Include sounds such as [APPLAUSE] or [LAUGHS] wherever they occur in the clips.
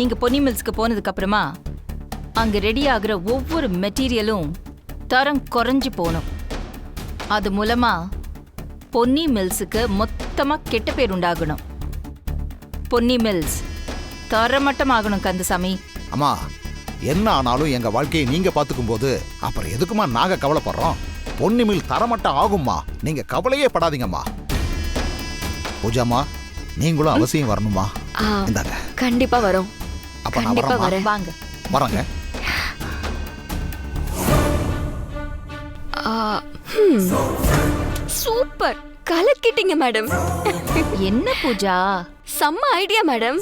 நீங்க பொன்னி மில்ஸ்க்கு போனதுக்கு அப்புறமா அங்க ரெடி ஆகுற ஒவ்வொரு மெட்டீரியலும் தரம் குறைஞ்சு போகணும். அது மூலமா பொன்னி மில்ஸுக்கு மொத்தமா கெட்ட பேர் உண்டாகணும். பொன்னி மில்ஸ் தரமட்டமாகணும் கந்தசாமி. அம்மா என்ன ஆனாலும் எங்க வாழ்க்கையை நீங்க பாத்துக்கும் போது அப்புறம் எதுக்குமா நாங்க கவலைப்படுறோம்? பொன்னிமில் தரமட்டம் ஆகும்மா? நீங்க கவலையே படாதீங்கம்மா. பூஜாம்மா நீங்களும் அவசியம் வரணுமா இந்தாங்க. கண்டிப்பா வரோம். அப்ப நான் கண்டிப்பா வரேம்மா வரேன். வாங்க. வரேங்க ஆ, ஹம். சூப்பர். கலக்கிட்டீங்க மேடம். என்ன பூஜா? செம்ம ஐடியா மேடம்.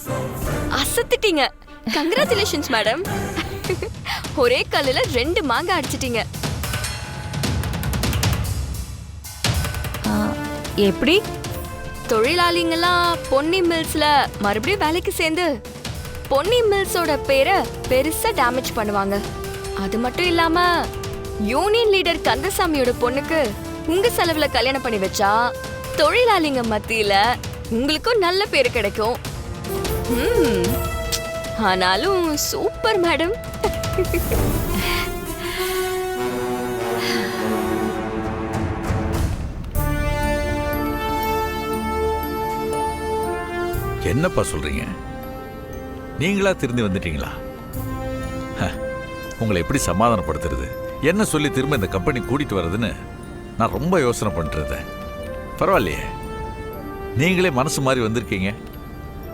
அசத்திட்டீங்க. Congratulations madam. ஒரே கல்லுல ரெண்டு மாங்காய் அடிச்சிட்டீங்க. ஆ, எப்படி? தொழிலாளிங்கெல்லாம் பொன்னி மில்ஸ்ல மறுபடியும் வேலைக்கு சேர்ந்து பொன்னி மில்ஸோட பேரை பெருசா டேமேஜ் பண்ணுவாங்க. அது மட்டும் இல்லாம யூனியன் லீடர் கந்தசாமியோட பொண்ணுக்கு உங்க செலவுல கல்யாணம் பண்ணி வச்சா தொழிலாளிங்க மத்தியில உங்களுக்கும் நல்ல பேர் கிடைக்கும். ம். ஆனாலும் சூப்பர் மேடம் என்னப்பா சொல்றீங்க? நீங்களா திரும்பி வந்துட்டீங்களா? உங்களை எப்படி சமாதானப்படுத்துறது? என்ன சொல்லி திரும்ப இந்த கம்பெனி கூட்டிட்டு வர்றதுன்னு நான் ரொம்ப யோசனை பண்ணிட்டு பரவாயில்லையே. நீங்களே மனசு மாதிரி வந்திருக்கீங்க.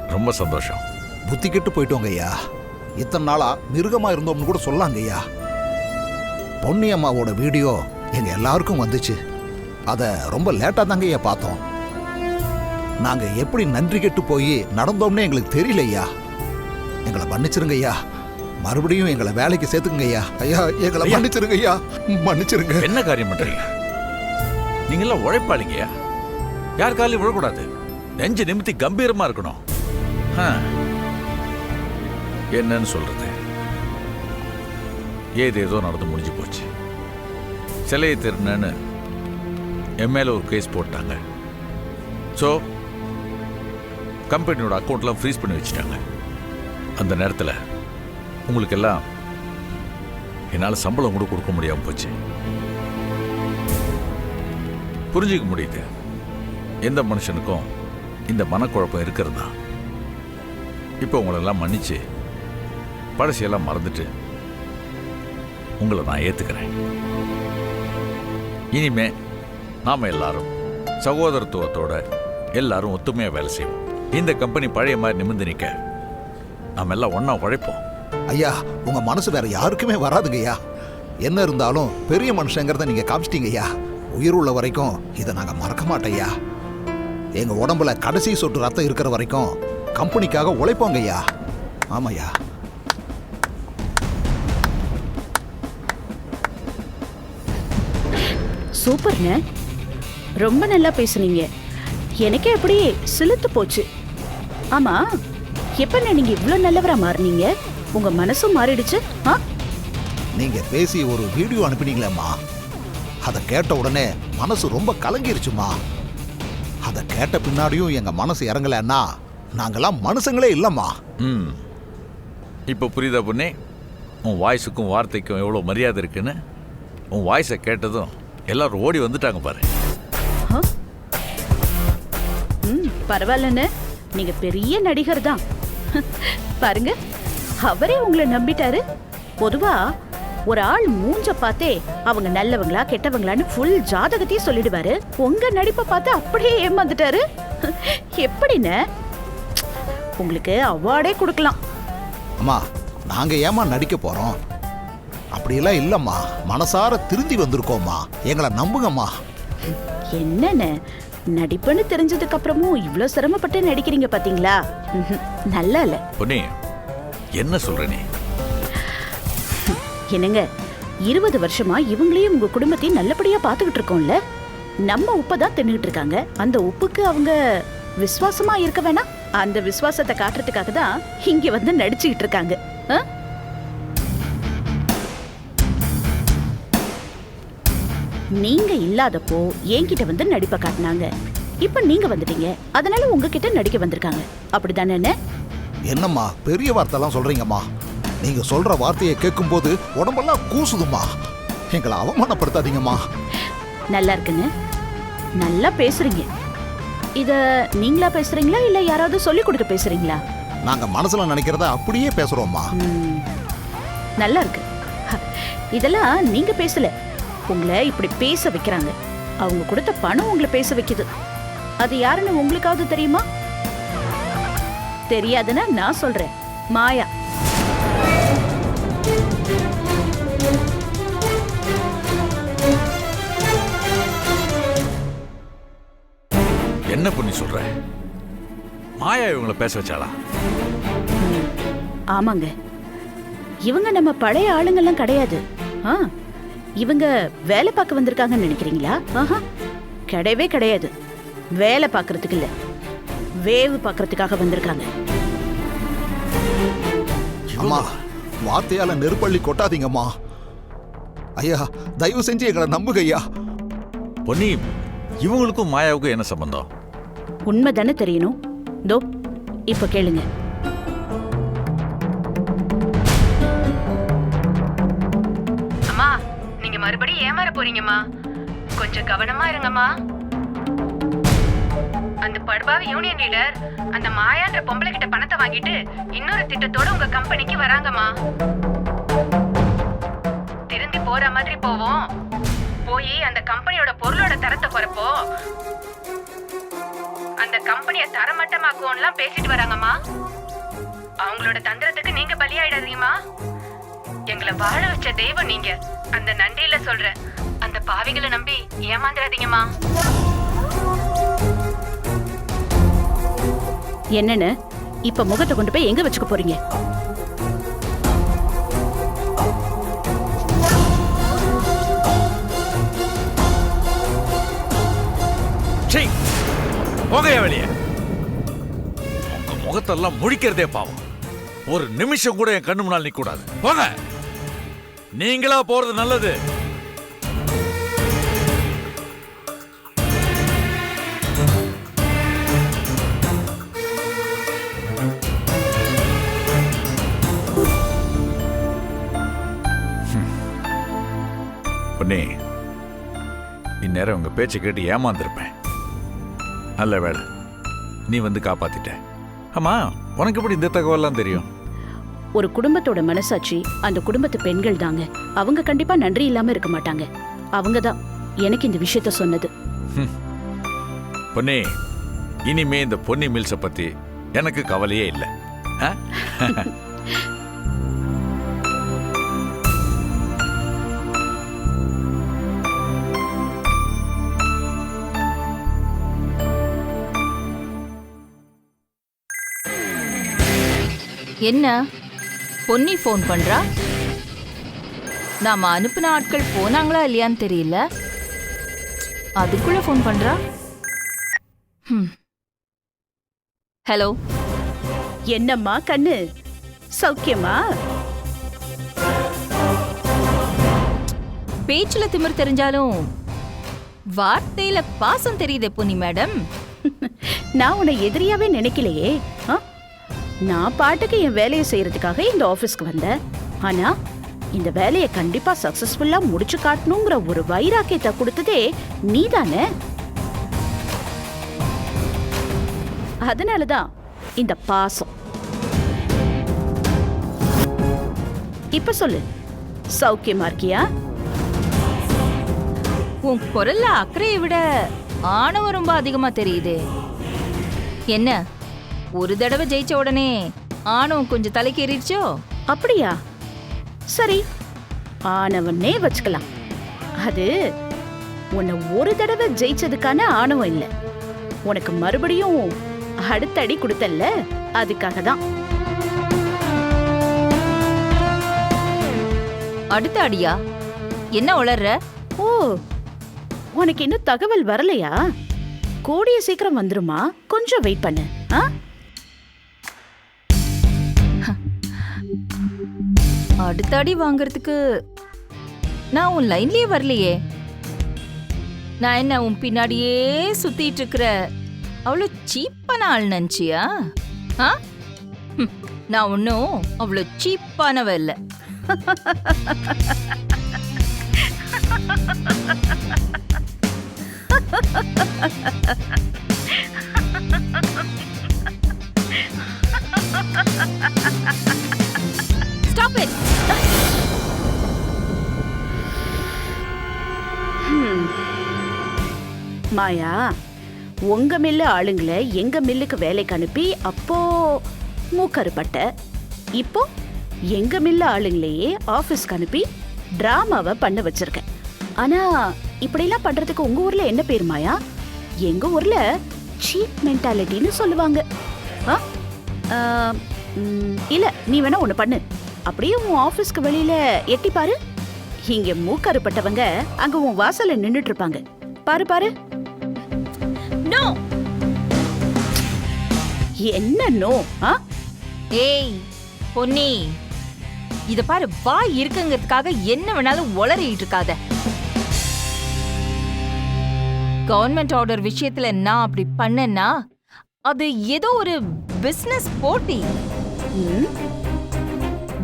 ரொம்ப சந்தோஷம். புத்தி கெட்டு போயிட்டோங்க ஐயா. இத்தனை நாளா மிருகமா இருந்தோம்னு கூட சொல்லாங்க ஐயா. பொன்னியம்மாவோட வீடியோ எங்க எல்லாருக்கும் வந்துச்சு. அதை ரொம்ப லேட்டா தாங்க ஐயா பார்த்தோம். நாங்க எப்படி நன்றி கெட்டு போய் நடந்தோம்னு எங்களுக்கு தெரியல ஐயா. எங்களை மன்னிச்சிருங்க ஐயா மறுபடியும் எங்களை வேலைக்கு சேர்த்துக்குங்க ஐயா ஐயா எங்களை. மன்னிச்சிருங்க ஐயா மன்னிச்சிருங்க. என்ன காரியம் பண்றீங்க? நீங்கெல்லாம் உழைப்பாளிங்கயா யார் காலையும் விழக்கூடாது. நெஞ்சு நிமித்தி கம்பீரமா இருக்கணும். என்னன்னு சொல்றது? ஏது ஏதோ நடந்து முடிஞ்சு போச்சு. சிலையை திருநன்னு என் மேல ஒரு கேஸ் போட்டாங்க. ஸோ கம்பெனியோட அக்கௌண்ட்லாம் ஃப்ரீஸ் பண்ணி வச்சுட்டாங்க. அந்த நேரத்தில் உங்களுக்கெல்லாம் என்னால் சம்பளம் கூட கொடுக்க முடியாமல் போச்சு. புரிஞ்சுக்க முடியுது. எந்த மனுஷனுக்கும் இந்த மனக்குழப்பம் இருக்கிறது? தான் இப்போ உங்களெல்லாம் மன்னிச்சு பழசையெல்லாம் மறந்துட்டு உங்களை நான் ஏற்றுக்கிறேன் இனிமே நாம் எல்லாரும் சகோதரத்துவத்தோட எல்லாரும் ஒத்துமையாக வேலை செய்வோம். இந்த கம்பெனி பழைய மாதிரி நிமிந்து நிற்க நாம் எல்லாம் ஒன்றா உழைப்போம். ஐயா உங்க மனசு வேற யாருக்குமே வராதுங்க ஐயா. என்ன இருந்தாலும் பெரிய மனுஷங்கிறத நீங்க காமிச்சிட்டீங்க ஐயா. உயிர் உள்ள வரைக்கும் இதை நாங்க மறக்க மாட்டோம் ஐயா. எங்க உடம்புல கடைசி சொட்டு ரத்தம் இருக்கிற வரைக்கும் கம்பெனிக்காக உழைப்போங்க ஐயா. ஆமாய்யா சூப்பர்ண்ண ரொம்ப நல்லா பேசுனீங்க. எனக்கே அப்படியே சிலுத்து போச்சு. ஆமா எப்பண்ணே நீங்க இவ்ளோ நல்லவரா மாறுனீங்க? உங்க மனசும் மாறிடுச்சு ஆ? நீங்க பேசி ஒரு வீடியோ அனுப்பினீங்களேம்மா. அதை கேட்ட உடனே மனசு ரொம்ப கலங்கிருச்சுமா அதை கேட்ட பின்னாடியும் எங்க மனசு இறங்கலைன்னா நாங்கெல்லாம் மனுஷங்களே இல்லம்மா. ம். இப்போ புரியுதா பொண்ணே? உன் வாய்ஸுக்கும் வார்த்தைக்கும் எவ்வளோ மரியாதை இருக்குன்னு? உன் வாய்ஸை கேட்டதும் எல்லாரும் ஓடி வந்துட்டாங்க பாரு. ஆ? ம் பரவாயில்லண்ணே. நீங்க பெரிய நடிகர் தான். பாருங்க அவரே உங்களை நம்பிட்டாரு. பொதுவா ஒரு ஆள் மூஞ்ச பார்த்தே அவங்க நல்லவங்களா கெட்டவங்களான்னு ஃபுல் ஜாதகத்தையும் சொல்லிடுவாரு. உங்க நடிப்பை பார்த்து அப்படியே ஏமாந்துட்டாரு. எப்படிண்ணே உங்களுக்கு அவார்டே கொடுக்கலாம். அம்மா நாங்க ஏமா நடிக்க போறோம்? அப்படியெல்லாம் இல்லம்மா. மனசார திருந்தி வந்திருக்கோம்மா. எங்களை நம்புங்கம்மா. என்னண்ணே நடிப்புன்னு தெரிஞ்சதுக்கு அப்புறமும் இவ்ளோ சிரமப்பட்டு நடிக்கிறீங்க பாத்தீங்களா. நல்லா இல்ல. பொன்னி என்ன சொல்ற நீ? என்னங்க இருபது வருஷமா இவங்களையும் உங்க குடும்பத்தையும் நல்லபடியா பாத்துக்கிட்டு இருக்கோம்ல? நம்ம உப்பை தான் தின்னுட்டு இருக்காங்க. அந்த உப்புக்கு அவங்க விசுவாசமா இருக்க வேணாம். அந்த விசுவாசத்தை காட்டுறதுக்காக தான் இங்க வந்து நடிச்சுக்கிட்டு இருக்காங்க. நீங்க இல்லாதப்போ என்கிட்ட வந்து நடிப்பை காட்டினாங்க. இப்ப நீங்க வந்துட்டீங்க. அதனால உங்ககிட்ட நடிக்க வந்திருக்காங்க. அப்படிதானே என்னம்மா பெரிய வார்த்தைலாம் சொல்றீங்கம்மா. நீங்க சொல்ற வார்த்தையை கேட்கும்போது உடம்பெல்லாம் கூசுதும்மா. எங்களை அவமானப்படுத்தாதீங்கம்மா. நல்லா இருக்குங்க நல்லா பேசுறீங்க. இத நீங்களா பேசுறீங்களா இல்ல யாராவது சொல்லி கொடுக்க பேசுறீங்களா? நாங்க மனசுல நினைக்கிறத அப்படியே பேசுறோம்மா. நல்லா இருக்கு. இதெல்லாம் நீங்க பேசல. உங்களை இப்படி பேச வைக்கிறாங்க. அவங்க கொடுத்த பணம் உங்களை பேச வைக்குது. அது யாருன்னு உங்களுக்காவது தெரியுமா? தெரியாதுன்னா நான் சொல்றேன். மாயா. என்ன பண்ணி சொல்ற? மாயா இவங்களை பேச வச்சாளா? ஆமாங்க. இவங்க நம்ம பழைய ஆளுங்கெல்லாம் கிடையாது. ஆ. இவங்க வேலை பார்க்க வந்திருக்காங்கன்னு நினைக்கிறீங்களா? ஆஹா கிடையவே கிடையாது. வேலை பார்க்கறதுக்கு இல்ல. வேவு பார்க்கறதுக்காக வந்திருக்காங்க. அம்மா வார்த்தையால நெருப்பள்ளி கொட்டாதீங்கம்மா. ஐயா தயவு செஞ்சு எங்களை நம்புங்க ஐயா பொன்னி இவங்களுக்கும் மாயாவுக்கும் என்ன சம்பந்தம்? உண்மை தானே தெரியணும்? தோ இப்ப கேளுங்க. நீங்க ஏமாற போறீங்கம்மா. கொஞ்சம் கவனமா இருங்கம்மா. அந்த படுபாவி யூனியன் லீடர் அந்த மாயான்ற பொம்பளை கிட்ட பணத்தை வாங்கிட்டு இன்னொரு திட்டத்தோட உங்க கம்பெனிக்கு வராங்கம்மா. திருந்தி போற மாதிரி போவோம். போய் அந்த கம்பெனியோட பொருளோட தரத்தை குறைப்போ. அந்த கம்பெனியை தரமட்டமாக்குவோம்லாம் பேசிட்டு வராங்கம்மா. அவங்களோட தந்திரத்துக்கு நீங்க பலியாயிடாதீங்கம்மா. எங்களை வாழ வச்ச தெய்வம் நீங்க. அந்த நன்றியில சொல்றேன் அந்த பாவிகளை நம்பி ஏமாந்துடாதீங்கம்மா என்னன்னு இப்ப முகத்தை கொண்டு போய் எங்க வச்சுக்க போறீங்க? சீ போகையா வெளியே. உங்க முகத்தெல்லாம் முழிக்கிறதே பாவம். ஒரு நிமிஷம் கூட என் கண்ணு முன்னால் நிக்க கூடாது போங்க. நீங்களா போறது நல்லது. பொன்னி இந்நேரம் உங்க பேச்சை கேட்டு ஏமாந்துருப்பேன். நல்ல வேலை நீ வந்து காப்பாத்திட்ட. ஆமா உனக்கு எப்படி இந்த தகவல்லாம் தெரியும்? ஒரு குடும்பத்தோட மனசாட்சி அந்த குடும்பத்து பெண்கள் தாங்க. அவங்க கண்டிப்பா நன்றி இல்லாம இருக்க மாட்டாங்க. அவங்க தான் எனக்கு இந்த விஷயத்த சொன்னது. பொன்னி இனிமே இந்த பொன்னி மில்ஸை பத்தி எனக்கு கவலையே இல்லை? என்ன? பொன்னி ஃபோன் பண்றா? நாம அனுப்பின ஆட்கள் போனாங்களா இல்லையான்னு தெரியல. அதுக்குள்ள ஃபோன் பண்றா. ஹலோ? என்னம்மா கண்ணு? சௌக்கியமா? பேச்சுல திமிர் தெரிஞ்சாலும் வார்த்தையில பாசம் தெரியுதே பொன்னி மேடம். [LAUGHS] நான் உன்னை எதிரியாவே நினைக்கலையே ஆ? நான் பாட்டுக்கு என் வேலையை செய்யறதுக்காக இந்த ஆஃபீஸ்க்கு வந்தேன். ஆனா இந்த வேலையை கண்டிப்பா சக்சஸ்ஃபுல்லா முடிச்சு காட்டணுங்கிற ஒரு வைராக்கியத்தை கொடுத்ததே நீதானே? அதனாலதான் இந்த பாசம். இப்ப சொல்லு சௌக்கியமா இருக்கியா? உன் குரல்ல அக்கறையை விட ஆணவம் ரொம்ப அதிகமா தெரியுதே. என்ன? ஒரு தடவை ஜெயிச்ச உடனே ஆணவம் கொஞ்சம் தலைக்கு ஏறிடுச்சோ? அப்படியா? சரி ஆணவன்னே வச்சுக்கலாம். அது உன்னை ஒரு தடவை ஜெயிச்சதுக்கான ஆணவம் இல்ல. உனக்கு மறுபடியும் அடுத்த அடி கொடுத்தல்ல அதுக்காக தான். அடுத்த அடியா? என்ன உளர்ற? ஓ உனக்கு இன்னும் தகவல் வரலையா? கூடிய சீக்கிரம் வந்துருமா? கொஞ்சம் வெயிட் பண்ணு ஆ? அடுத்த அடி வாங்குறதுக்கு நான் உன் லைன்லயே வரலையே. நான் என்ன உன் பின்னாடியே சுத்திட்டு இருக்கிற அவ்வளோ சீப்பான ஆள் நினச்சியா? ஆ? நான் ஒன்றும் அவ்வளோ சீப்பானவ இல்லை. [LAUGHS] Stop it! Hmm. மாயா உங்க மில்லு ஆளுங்களை எங்க மில்லுக்கு வேலைக்கு அனுப்பி அப்போ மூக்கறுப்பட்ட இப்போ எங்க மில்லு ஆளுங்களையே ஆபீஸ்க்கு அனுப்பி டிராமாவை பண்ண வச்சிருக்கேன். ஆனா இப்படிலாம் பண்றதுக்கு உங்க ஊர்ல என்ன பேர் மாயா? எங்க ஊர்ல சீப் மென்டாலிட்டின்னு சொல்லுவாங்க. ஆ? இல்ல நீ வேணா ஒண்ணு பண்ணு. அப்படியே உன் ஆபீஸ்க்கு வெளியில எட்டி பாரு. இங்க மூக்கறுப்பட்டவங்க அங்க உன் வாசல்ல நின்னுட்டு இருப்பாங்க பாரு பாரு. நோ என்ன நோ ஆ? ஏய் பொன்னி. இத பாரு வாய் இருக்குங்கிறதுக்காக என்ன வேணாலும் உளறிட்டு இருக்காத கவர்மெண்ட் ஆர்டர் விஷயத்துல நான் அப்படி பண்ணேன்னா அது ஏதோ ஒரு பிசினஸ் போட்டி.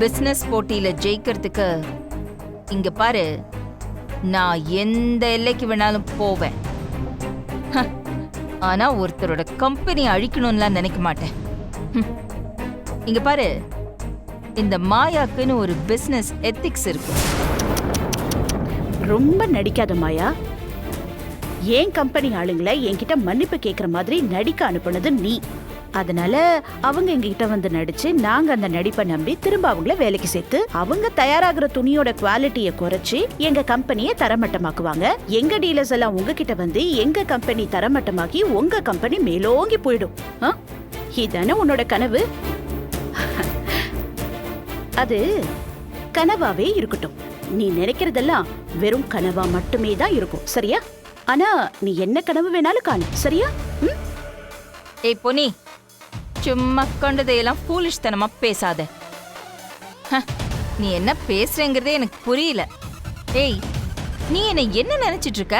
பிஸ்னஸ் போட்டியில் ஜெயிக்கிறதுக்கு இங்க பாரு நான் எந்த எல்லைக்கு வேணாலும் போவேன். ஆனால் ஆனா ஒருத்தரோட கம்பெனி அழிக்கணும்லாம் நினைக்க மாட்டேன். இங்கே இங்க பாரு இந்த மாயாக்குன்னு ஒரு பிஸ்னஸ் எத்திக்ஸ் இருக்கு. ரொம்ப நடிக்காத மாயா. ஏன் கம்பெனி ஆளுங்களை என்கிட்ட மன்னிப்பு கேட்குற மாதிரி நடிக்க அனுப்புனது நீ. அதனால அவங்க எங்ககிட்ட வந்து நடிச்சு நாங்க அந்த நடிப்பை நம்பி திரும்ப அவங்கள வேலைக்கு சேர்த்து அவங்க தயாராகிற துணியோட குவாலிட்டியை குறைச்சு எங்க கம்பெனியை தரமட்டமாக்குவாங்க. எங்க டீலர்ஸ் எல்லாம் உங்ககிட்ட வந்து எங்க கம்பெனி தரமட்டமாக்கி உங்க கம்பெனி மேலோங்கி போயிடும். ஆ? இதானே உன்னோட கனவு? அது கனவாவே இருக்கட்டும். நீ நினைக்கிறதெல்லாம் வெறும் கனவா மட்டுமே தான் இருக்கும். சரியா? ஆனா நீ என்ன கனவு வேணாலும் காணு. சரியா? ம்? ஏய் பொன்னி. சும்மா கொண்டதையெல்லாம் ஃபூலிஷ்தனமா பேசாத. நீ என்ன பேசுறேங்கிறதே எனக்கு புரியல. ஏய் நீ என்ன என்ன நினைச்சிட்டு இருக்க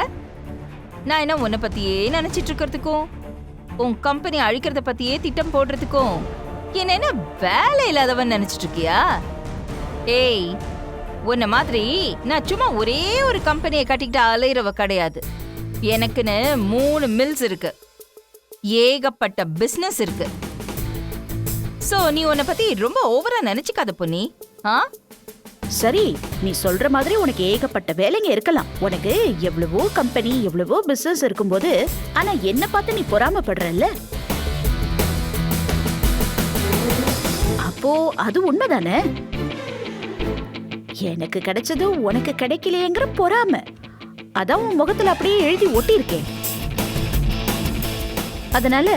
நான் என்ன உன்னை பத்தியே நினைச்சிட்டு இருக்கிறதுக்கும் உன் கம்பெனி அழிக்கிறத பத்தியே திட்டம் போடுறதுக்கும் என்ன என்ன வேலை இல்லாதவன் நினைச்சிட்டு இருக்கியா ஏய் உன்ன மாதிரி நான் சும்மா ஒரே ஒரு கம்பெனியை கட்டிக்கிட்டு அலையிறவ கிடையாது. எனக்குன்னு மூணு மில்ஸ் இருக்கு. ஏகப்பட்ட பிசினஸ் இருக்கு. சோ நீ உன்னை பத்தி ரொம்ப ஓவரா நினைச்சுக்காத பொன்னி. ஆ? சரி நீ சொல்ற மாதிரி உனக்கு ஏகப்பட்ட வேலைங்க இருக்கலாம். உனக்கு எவ்வளவோ கம்பெனி எவ்வளவோ பிசினஸ் இருக்கும்போது ஆனா என்ன பார்த்து நீ பொறாமப்படுறல்ல? அப்போ அது உண்மைதானே? எனக்கு கிடைச்சது உனக்கு கிடைக்கலையேங்கிற பொறாம. அதான் உன் முகத்துல அப்படியே எழுதி ஒட்டியிருக்கேன். அதனால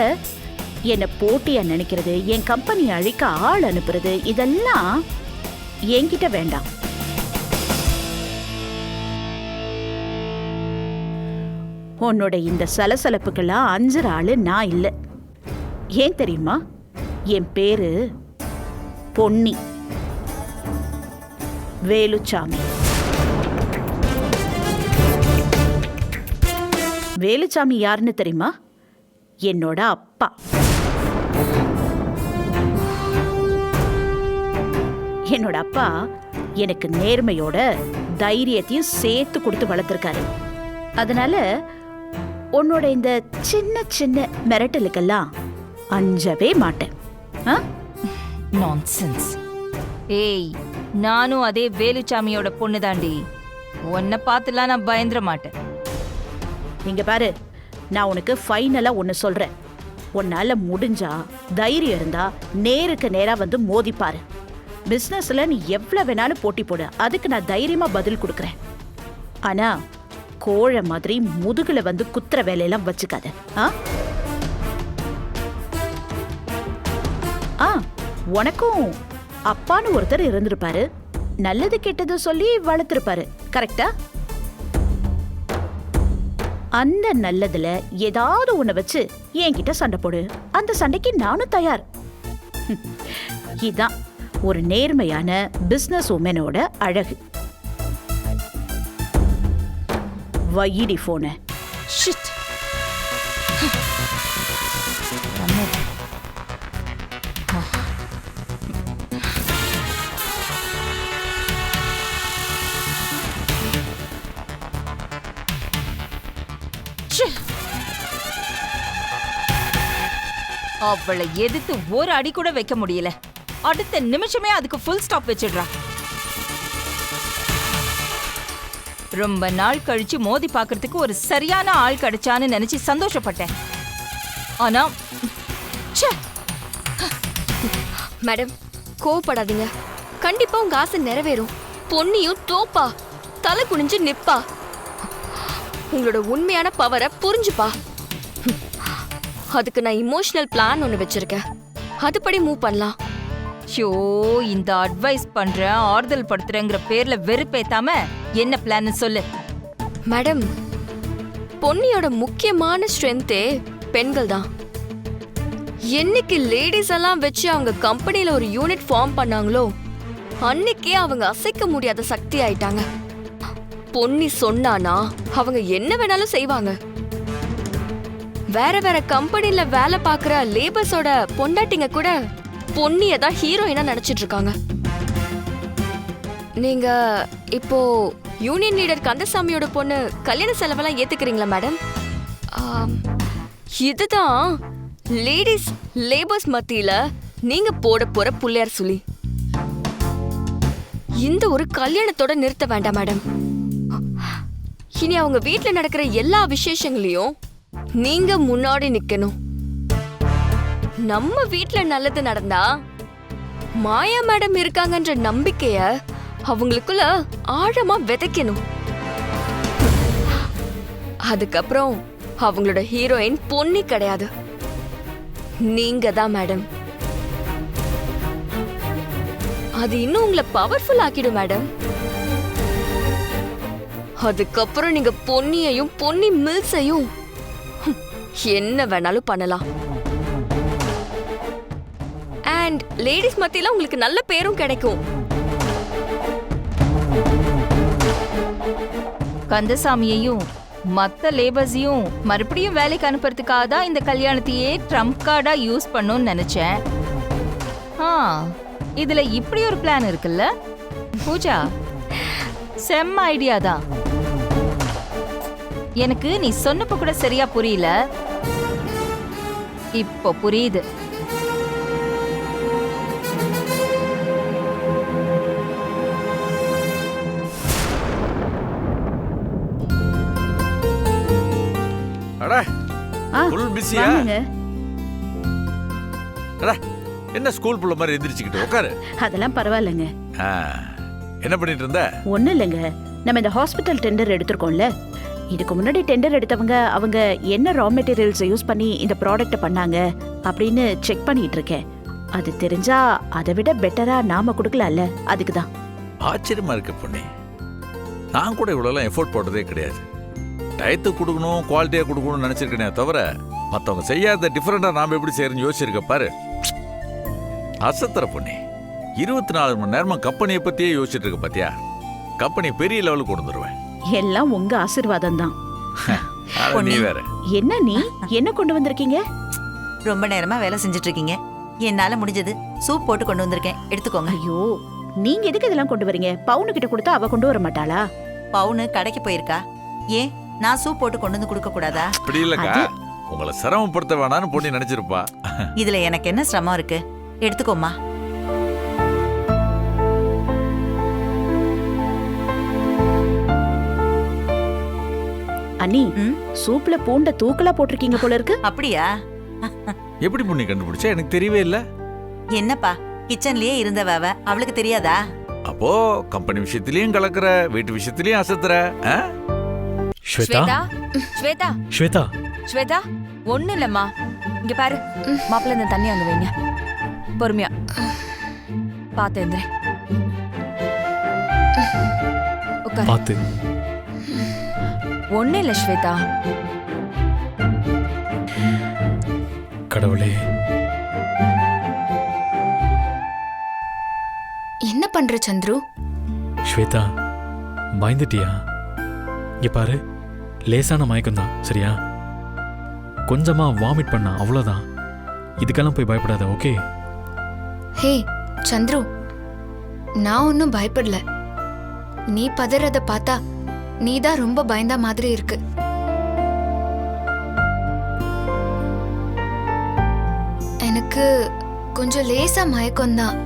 என்னை போட்டியா நினைக்கிறது என் கம்பெனி அழிக்க ஆள் அனுப்புறது இதெல்லாம் என்கிட்ட வேண்டாம். உன்னோட இந்த சலசலப்புக்கெல்லாம் அஞ்சுற ஆளு நான் இல்லை. ஏன் தெரியுமா? என் பேரு பொன்னி. வேலுச்சாமி. வேலுச்சாமி யாருன்னு தெரியுமா? என்னோட அப்பா. என்னோட அப்பா எனக்கு நேர்மையோட தைரியத்தையும் சேர்த்து கொடுத்து வளர்த்துருக்காரு. அதனால உன்னோட இந்த சின்ன சின்ன மிரட்டலுக்கெல்லாம் அஞ்சவே மாட்டேன். ஆ? நான்சென்ஸ் ஏய் நானும் அதே வேலுச்சாமியோட பொண்ணு தாண்டி உன்னை பார்த்துலாம் நான் பயந்துட மாட்டேன். இங்க பாரு நான் உனக்கு ஃபைனலா ஒன்னு சொல்றேன். உன்னால முடிஞ்சா தைரியம் இருந்தா நேருக்கு நேரா வந்து மோதி பிஸ்னஸில் நீ எவ்வளோ வேணாலும் போட்டி போடு. அதுக்கு நான் தைரியமாக பதில் கொடுக்குறேன். ஆனால் கோழை மாதிரி முதுகில் வந்து குத்துற வேலையெல்லாம் வச்சுக்காத. ஆ? ஆ உனக்கும் அப்பான்னு ஒருத்தர் இருந்திருப்பாரு. நல்லது கெட்டது சொல்லி வளர்த்துருப்பாரு. கரெக்டா? அந்த நல்லதுல ஏதாவது ஒண்ணு வச்சு என்கிட்ட சண்டை போடு. அந்த சண்டைக்கு நானும் தயார். [LAUGHS] இதான். ஒரு நேர்மையான பிஸ்னஸ் உமனோட அழகு. வையிடி ஃபோனை ஷிட் அவளை எதிர்த்து ஒரு அடி கூட வைக்க முடியல. அடுத்த நிமிஷமே அதுக்கு ஃபுல் ஸ்டாப் வச்சிடுறா. ரொம்ப நாள் கழிச்சு மோதி பாக்குறதுக்கு ஒரு சரியான ஆள் கிடைச்சான்னு நினைச்சு சந்தோஷப்பட்டேன். ஆனா ச்சே! மேடம் கோவப்படாதீங்க. கண்டிப்பா உங்க ஆசை நிறைவேறும். பொன்னியும் தோப்பா. தலை குனிஞ்சு நிப்பா. உங்களோட உண்மையான பவரை புரிஞ்சுப்பா. அதுக்கு நான் இமோஷனல் பிளான் ஒன்று வச்சிருக்கேன். அதுபடி மூவ் பண்ணலாம். ஷோ இந்த அட்வைஸ் பண்றேன் ஆறுதல் படுத்துறேங்கிற பேர்ல வெறுப்பேத்தாம என்ன பிளான் சொல்லு. மேடம் பொன்னியோட முக்கியமான ஸ்ட்ரென்த்தே பெண்கள் தான். என்னைக்கு லேடிஸ் எல்லாம் வச்சு அவங்க கம்பெனியில ஒரு யூனிட் ஃபார்ம் பண்ணாங்களோ அன்னைக்கே அவங்க அசைக்க முடியாத சக்தி ஆயிட்டாங்க. பொன்னி சொன்னானா அவங்க என்ன வேணாலும் செய்வாங்க. வேற வேற கம்பெனில வேலை பார்க்குற லேபர்ஸோட பொண்டாட்டிங்க கூட பொன்னியை தான் ஹீரோயினா நினைச்சிட்டு இருக்காங்க நீங்க இப்போ யூனியன் லீடர் கந்தசாமியோட பொண்ணு கல்யாண செலவெல்லாம் ஏத்துக்கிறீங்களா மேடம் இதுதான் லேடிஸ் லேபர்ஸ் மத்தியில நீங்க போட போற புள்ளையார் சொல்லி இந்த ஒரு கல்யாணத்தோட நிறுத்த வேண்டாம் மேடம் இனி அவங்க வீட்டில் நடக்கிற எல்லா விசேஷங்களையும் நீங்க முன்னாடி நிக்கணும். நம்ம வீட்ல நல்லது நடந்தா மாயா மேடம் இருக்காங்கன்ற நம்பிக்கைய அவங்களுக்குள்ள ஆழமா விதைக்கணும். அதுக்கப்புறம் அவங்களோட ஹீரோயின் பொன்னி கிடையாது. நீங்க தான் மேடம். அது இன்னும் உங்களை பவர்ஃபுல் ஆக்கிடும் மேடம். அதுக்கப்புறம் நீங்க பொன்னியையும் பொன்னி மில்ஸையும் என்ன வேணாலும் பண்ணலாம். அண்ட் லேடிஸ் மத்தியில உங்களுக்கு நல்ல பேரும் கிடைக்கும். கந்தசாமியையும் மத்த லேபர்ஸையும் மறுபடியும் வேலைக்கு அனுப்புறதுக்காக தான் இந்த கல்யாணத்தையே ட்ரம்ப் கார்டா யூஸ் பண்ணும்னு நினைச்சேன். ஆ இதுல இப்படி ஒரு பிளான் இருக்குல்ல? பூஜா செம்ம ஐடியா தான். எனக்கு நீ சொன்னப்ப கூட சரியா புரியல. இப்போ புரியுது. அட ஆ, ஃபுல் பிஸியா வாங்குங்க. அட என்ன ஸ்கூல் புள்ள மாதிரி எந்திரிச்சுக்கிட்டு உட்காரு அதெல்லாம் பரவாயில்லைங்க. ஆ, என்ன பண்ணிட்டு இருந்த? ஒண்ணும் இல்லைங்க. நம்ம இந்த ஹாஸ்பிட்டல் டெண்டர் எடுத்திருக்கோம்ல. இதுக்கு முன்னாடி டெண்டர் எடுத்தவங்க அவங்க என்ன ரா மெட்டீரியல்ஸை யூஸ் பண்ணி இந்த ப்ராடக்ட்டை பண்ணாங்க அப்படின்னு செக் பண்ணிட்டு இருக்கேன். அது தெரிஞ்சா அதை விட பெட்டரா நாம கொடுக்கலாம்ல. அதுக்கு தான் ஆச்சரியமா இருக்கு பொண்ணு நான் கூட இவ்வளோலாம் எஃபோர்ட் போட்டதே கிடையாது. டயத்துக்கு கொடுக்கணும் குவாலிட்டியாக கொடுக்கணும்னு நினச்சிருக்கேனே தவிர மற்றவங்க செய்யாத டிஃப்ரெண்டாக நாம் எப்படி செய்யறோம்னு யோசிச்சிருக்க பாரு. அசத்துற பொண்ணு. இருபத்தி நாலு மணி நேரமா கம்பெனியை பற்றியே யோசிச்சுட்டு இருக்க பாத்தியா? கம்பெனி பெரிய லெவலுக்கு கொண்டு வந்துருவேன். எல்லாம் உங்க ஆசீர்வாதம் தான். நீ வேற. என்ன நீ? என்ன கொண்டு வந்திருக்கீங்க? ரொம்ப நேரமா வேலை செஞ்சுட்டு இருக்கீங்க என்னால முடிஞ்சது சூப் போட்டு கொண்டு வந்திருக்கேன். எடுத்துக்கோங்க. ஐயோ நீங்க எதுக்கு இதெல்லாம் கொண்டு வரீங்க? பவுனு கிட்ட கொடுத்தா அவ கொண்டு வர மாட்டாளா? பவுனு கடைக்கு போயிருக்கா. ஏன்? நான் சூப் போட்டு கொண்டு வந்து கொடுக்க கூடாதா? அப்படி இல்லைக்கா. உங்களை சிரமப்படுத்த வேணாம்னு பொண்ணு நினைச்சிருப்பா. இதுல எனக்கு என்ன சிரமம் இருக்கு? எடுத்துக்கோமா அண்ணி ம்? சூப்ல பூண்ட தூக்கலா போட்டிருக்கீங்க போல இருக்கு. அப்படியா? எப்படி பொண்ணு கண்டுபிடிச்சா? எனக்கு தெரியவே இல்லை. என்னப்பா? கிச்சன்லயே இருந்தவ அவ. அவளுக்கு தெரியாதா? அப்போ கம்பெனி விஷயத்திலயும் கலக்குற வீட்டு விஷயத்திலயும் அசத்துற ஆ? ஸ்வேதா? ஸ்வேதா? ஸ்வேதா? ஸ்வேதா? ஒண்ணு இல்லம்மா. இங்க பாரு மாப்பிள்ள இந்த தண்ணி அங்க வைங்க. பொறுமையா. பாத்து எந்திரே. உட்கார். பார்த்து. ஒண்ணு இல்ல ஸ்வேதா. கடவுளே. என்ன பண்ற சந்துரு? ஸ்வேதா பயந்துட்டியா? இங்க பாரு. லேசான மயக்கம் தான் சரியா? கொஞ்சமாக வாமிட் பண்ணா அவ்வளோதான் இதுக்கெல்லாம் போய் பயப்படாத ஓகே ஹே சந்துரு நான் ஒன்றும் பயப்படல. நீ பதறத பார்த்தா நீ தான் ரொம்ப பயந்த மாதிரி இருக்கு. எனக்கு கொஞ்சம் லேசா மயக்கம்தான்.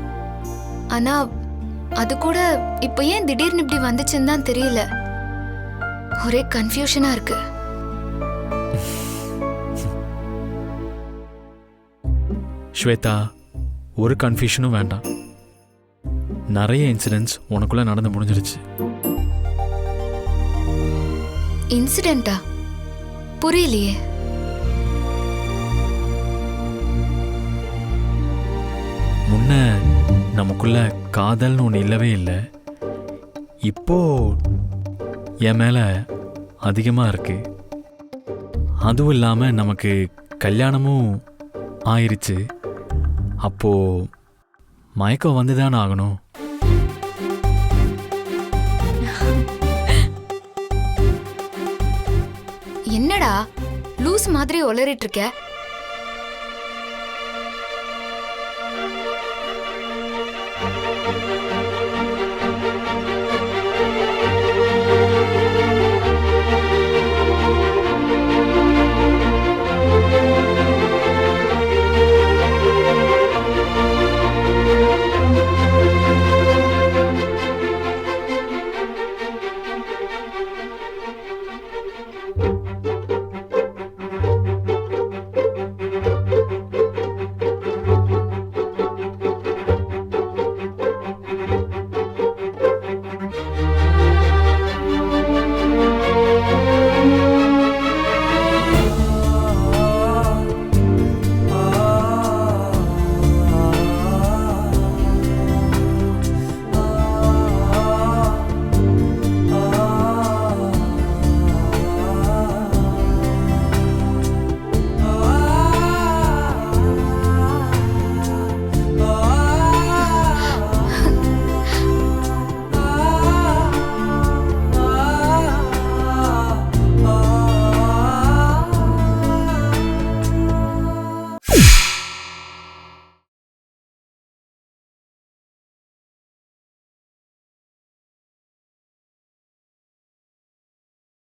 ஆனா அது கூட இப்போ ஏன் திடீர்னு இப்படி வந்துச்சுன்னு தான் தெரியல. ஒரே கன்ஃபியூஷனா இருக்கு. ஸ்வேதா ஒரு கன்ஃபியூஷனும் வேண்டாம். நிறைய இன்சிடென்ட்ஸ் உனக்குள்ள நடந்து முடிஞ்சிருச்சு. இன்சிடென்ட்டா புரியலையே. முன்ன நமக்குள்ள காதல்னு ஒன்று இல்லவே இல்லை. இப்போ என் மேலே அதிகமாக இருக்குது அதுவும் இல்லாமல் நமக்கு கல்யாணமும் ஆயிடுச்சு அப்போது மயக்கம் வந்து தான் ஆகணும். என்னடா? லூஸ் மாதிரி ஒளரிட்டு இருக்க.